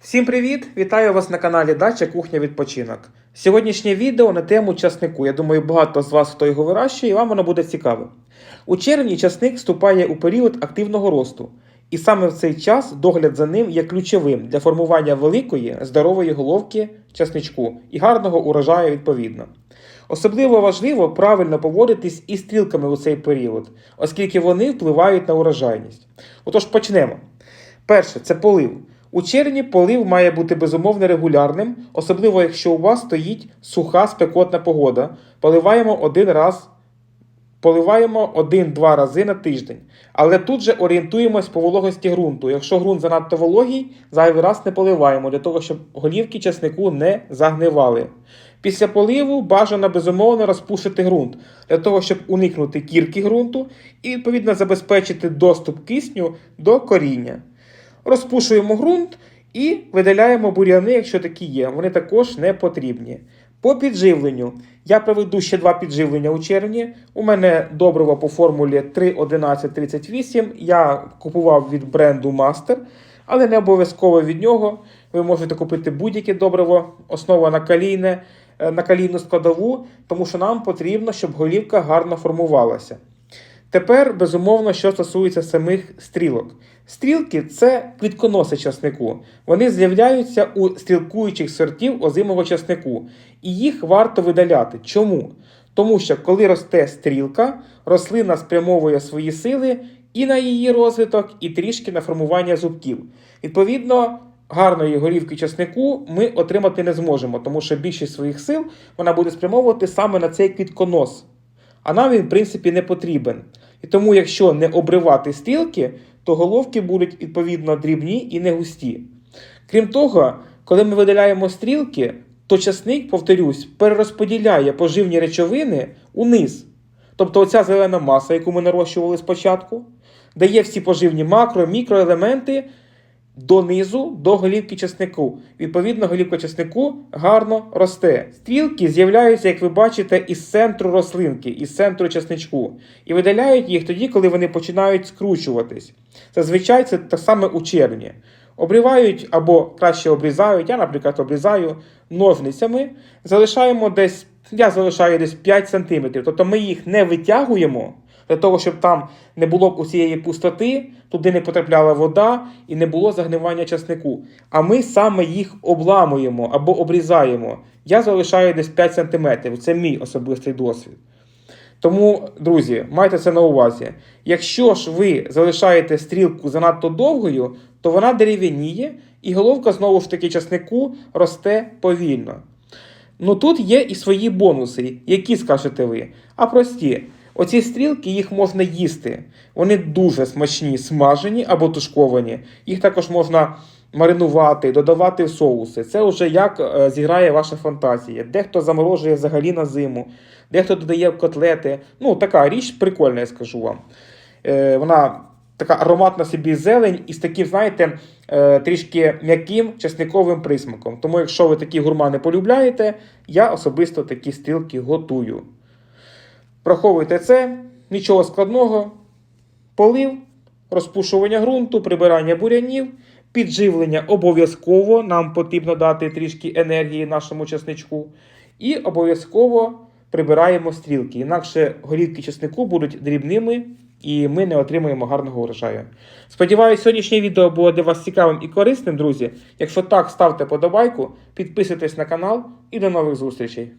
Всім привіт! Вітаю вас на каналі Дача Кухня Відпочинок. Сьогоднішнє відео на тему часнику. Я думаю, багато з вас хто його вирощує, і вам воно буде цікаве. У червні часник вступає у період активного росту, і саме в цей час догляд за ним є ключовим для формування великої здорової головки часничку і гарного урожаю відповідно. Особливо важливо правильно поводитись із стрілками у цей період, оскільки вони впливають на урожайність. Отож почнемо. Перше це полив. У червні полив має бути безумовно регулярним, особливо якщо у вас стоїть суха спекотна погода. Поливаємо один раз, поливаємо один-два рази на тиждень. Але тут же орієнтуємось по вологості ґрунту. Якщо ґрунт занадто вологий, зайвий раз не поливаємо для того, щоб голівки часнику не загнивали. Після поливу бажано безумовно розпушити ґрунт для того, щоб уникнути кірки ґрунту і відповідно забезпечити доступ кисню до коріння. Розпушуємо ґрунт і видаляємо бур'яни, якщо такі є. Вони також не потрібні. По підживленню. Я проведу ще два підживлення у червні. У мене добриво по формулі 3.11.38. Я купував від бренду Master, але не обов'язково від нього. Ви можете купити будь-яке добриво, основа на калійне, е, на калійну складову, тому що нам потрібно, щоб голівка гарно формувалася. Тепер, безумовно, що стосується самих стрілок. Стрілки це квітконоси часнику. Вони з'являються у стрілкуючих сортів озимого часнику, і їх варто видаляти. Чому? Тому що коли росте стрілка, рослина спрямовує свої сили і на її розвиток, і трішки на формування зубків. Відповідно, гарної голівки часнику ми отримати не зможемо, тому що більшість своїх сил вона буде спрямовувати саме на цей квітконос. А нам він, в принципі, не потрібен. І тому, якщо не обривати стрілки, то головки будуть відповідно дрібні і не густі. Крім того, коли ми видаляємо стрілки, то часник, повторюсь, перерозподіляє поживні речовини униз. Тобто оця зелена маса, яку ми нарощували спочатку, дає всі поживні макро, мікроелементи донизу до голівки часнику. Відповідно, голівка часнику гарно росте. Стрілки з'являються, як ви бачите, із центру рослинки, із центру часничку. І видаляють їх тоді, коли вони починають скручуватись. Зазвичай це так само у червні. Обрівають або краще обрізають, я, наприклад, обрізаю ножницями, залишаємо десь, я залишаю десь 5 см. Тобто ми їх не витягуємо для того, щоб там не було б усієї пустоти, туди не потрапляла вода і не було загнивання часнику. А ми саме їх обламуємо або обрізаємо. Я залишаю десь 5 см. Це мій особистий досвід. Тому, друзі, майте це на увазі. Якщо ж ви залишаєте стрілку занадто довгою, то вона дерев'яніє, і головка знову ж таки часнику росте повільно. Ну тут є і свої бонуси, які скажете ви. А прості. Оці стрілки їх можна їсти. Вони дуже смачні, смажені або тушковані. Їх також можна маринувати, додавати в соуси. Це вже як е, зіграє ваша фантазія. Дехто заморожує взагалі на зиму, дехто додає в котлети. Ну, така річ прикольна, я скажу вам. Е, вона така ароматна собі зелень із таким, знаєте, е, трішки м'яким чесниковим присмаком. Тому, якщо ви такі гурмани полюбляєте, я особисто такі стрілки готую. Враховуйте це, нічого складного. Полив, розпушування ґрунту, прибирання бурянів, підживлення обов'язково. Нам потрібно дати трішки енергії нашому часничку. І обов'язково прибираємо стрілки. Інакше голівки часнику будуть дрібними і ми не отримаємо гарного урожаю. Сподіваюсь, сьогоднішнє відео було для вас цікавим і корисним, друзі. Якщо так, ставте подобайку, підписуйтесь на канал і до нових зустрічей.